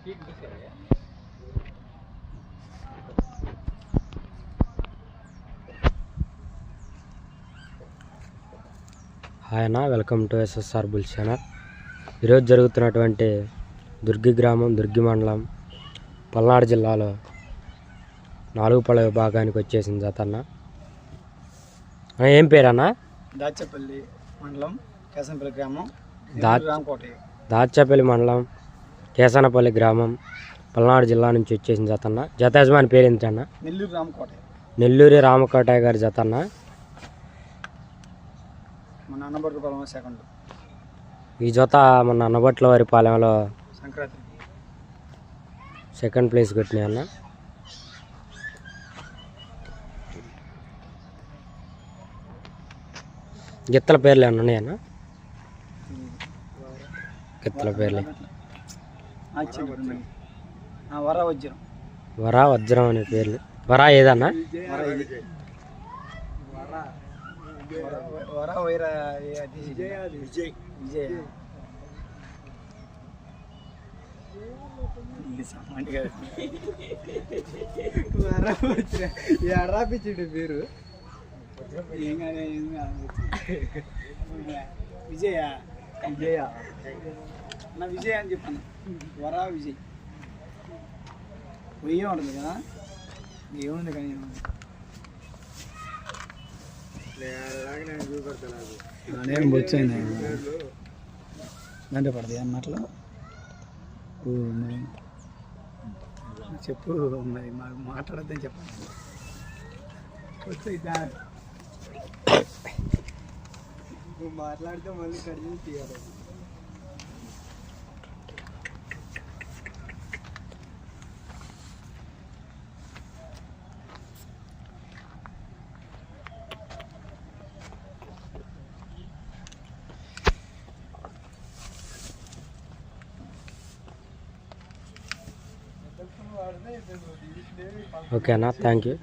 Hi అన్న welcome to SSR bull channel ఈరోజు జరుగుతున్నటువంటి దుర్గి గ్రామం దుర్గి మండలం పల్నాడు జిల్లాలో నాలుగు పళ్ళ విభాగానికి వచ్చేసింది జతన్న ఏం పేరన్న దాచపల్లి మండలం కేసంపల్లి గ్రామం దా దాచపల్లి మండలం. కేసనపల్లి గ్రామం పల్నాడు జిల్లా నుంచి వచ్చేసింది జతన్న. జత యజమాని పేరు ఏంటన్న? నెల్లూరు రామకోటయ్య నెల్లూరి రామకోటయ్య గారి జతన్న. మన సెకండ్. ఈ జత మన అన్నబట్ల వారి పాలెంలో సంక్రాంతి. సెకండ్ ప్లేస్ కొట్టినాయి అన్న. గిత్తల పేర్లు ఏమన్నా ఉన్నాయన్న? గిత్తల పేర్లు. వర వజ్రం. వరా వజ్రం అనే పేర్లు. వరా ఏదన్నా? వర వర. వైర విజయ్. విజయ్. ఏం కాదు. విజయ? విజయ? నా విజయ్ అని చెప్పాను. వరా విజయ్. వెయ్యి ఉంటుంది కదా? ఏముంది కానీ నేను బొచ్చైంది దాంట్లో పడతాయి అన్నట్లు. చెప్పు మరి మాకు మాట్లాడద్దని చెప్పండి వచ్చాయి మాట్లాడితే మళ్ళీ కడిగి తీయాలి. ఓకేనా థ్యాంక్ యూ